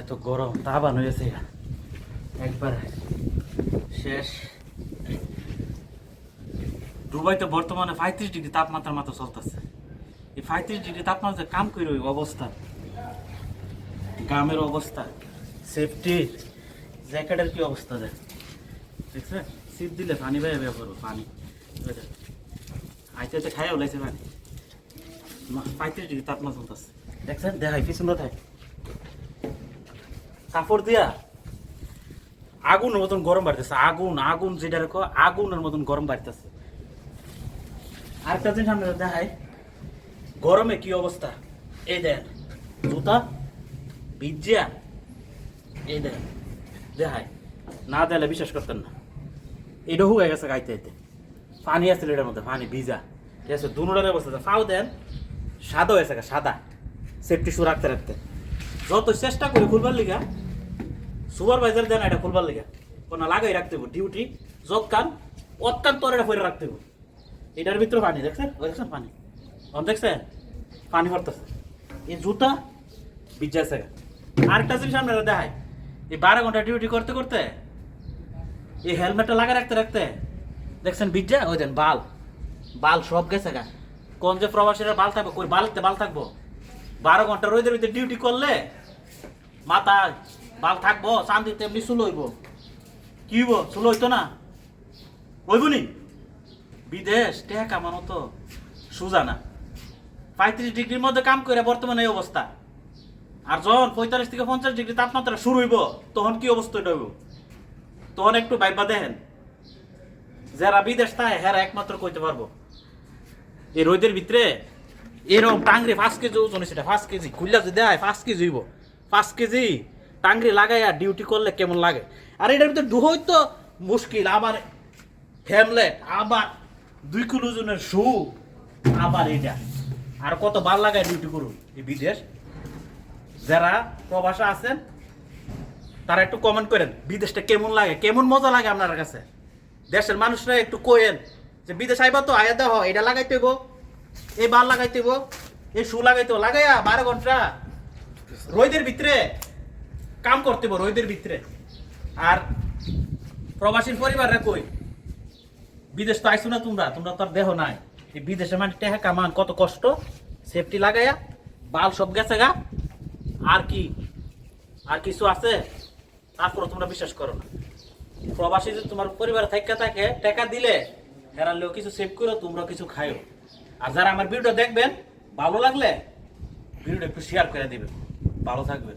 এত গরম তাবান হয়েছে একবার শেষ। দুবাইতে বর্তমানে পঁয়ত্রিশ ডিগ্রি তাপমাত্রার মাত্র চলতেছে। এই পঁয়ত্রিশ ডিগ্রি তাপমাত্রা কাম করে ওই অবস্থা। গ্রামের অবস্থা সেফটি জ্যাকেটের কি অবস্থা দেখ। দেখছে? সিট দিলে পানি বের করব পানি। আইতে আইতে খাইয়া ওলাইছে পানি। পঁয়ত্রিশ ডিগ্রি তাপমাত্রা চলতেছে। দেখছেন? দেখাই সুন্দর থাকে কাপড় দিয়া। আগুনের মতন গরম বাড়তেছে, আগুন আগুন যেটা রেখো আগুনের মতন গরম বাড়তেছে। আরেকটা জিনিস আমরা দেখাই, গরমে কি অবস্থা? এই দেন, জুতা ভিজিয়া এই দেন, দেখাই। না দিলে বিশ্বাস করতেন না। এটা হয়ে গেছে গাইতে গাইতে। পানি আসছিল এটার মধ্যে, পানি, ভিজা। ঠিক আছে দুনোটার অবস্থা ফাও দেন, সাদা হয়েছে সাদা। সেফটি শু রাখতে রাখতে। যত চেষ্টা করি খুলবার লিগা সুপারভাইজার দেন, এটা খুলবার লিগা। কোনো লাগাই রাখতে হবে ডিউটি যত কান অত কান তোর এটা পরে রাখতে হবে এটার ভিতরে পানি, দেখছেন? ওই দেখছেন পানি? অন দেখছেন? পানি পড়তেছে এই জুতা গা। আরেকটা জিনিস আপনারা দেখাই। এই বারো ঘণ্টা ডিউটি করতে করতে এই হেলমেটটা লাগা রাখতে রাখতে, দেখছেন বিজ্জা ওই দেন, বাল। বাল সব গেছে গা। কোন যে প্রবাসীরা বাল থাকবে, কই বালতে বাল থাকব? বারো ঘণ্টা রোদের ভিতরে ডিউটি করলে মাথা বাল থাকব শান্তিতে এমনি চুলো হইব। কি হইব? চুলো হইতো না? হইব নি? বিদেশ টেহা কামানো তো। সুজা না পঁয়ত্রিশ ডিগ্রির মধ্যে কাম করে বর্তমানে এই অবস্থা। আর যখন পঁয়তাল্লিশ থেকে পঞ্চাশ ডিগ্রি তাপমাত্রা শুরু হইব, তখন কি অবস্থা হইব? তখন একটু বাইবা দেখেন। যারা বিদেশ থাকে হেরা একমাত্র কইতে পারব। এই রোদের ভিতরে এরকম টাংরি পাঁচ কেজি ওজন সেটা পাঁচ কেজি। খুললা যদি দেয়, পাঁচ কেজি হইব। পাঁচ কেজি টাংরি লাগাইয়া ডিউটি করলে কেমন লাগে? আর এটার ভিতরে ডুহই তো মুশকিল। আবার হ্যামলেট আবার দুই কিলো জনের শু আবার এটা। আর কত বার লাগায় ডিউটি করুন এই বিদেশ? যারা প্রবাসে আছেন, তারা একটু কমেন্ট করেন, বিদেশটা কেমন লাগে? কেমন মজা লাগে আপনার কাছে? দেশের মানুষরা একটু কোয়েন যে, বিদেশ আইবা তো, আয়া দেহ এটা লাগাইতে হইব এই বার লাগাইতে হইব এই শু লাগাইতে লাগাইয়া বারো ঘণ্টা। রোদের ভিতরে কাম করতে পারো রোদের ভিতরে। আর প্রবাসীর পরিবাররা কই? বিদেশ তো আইসো না তোমরা তোমরা তো আর দেহ নাই। এই বিদেশে মানে টেহা কামান, কত কষ্ট? সেফটি লাগাইয়া বাল সব গেছে গা। আর কি, আর কিছু আছে? তারপরে তোমরা বিশ্বাস করো না। প্রবাসী যদি তোমার পরিবারে থাকা থাকে, টাকা দিলে হেরালেও কিছু সেভ করো, তোমরা কিছু খাইও। আর যারা আমার ভিডিও দেখবেন, ভালো লাগলে ভিডিওটা একটু শেয়ার করে দিবেন। ভালো থাকবেন।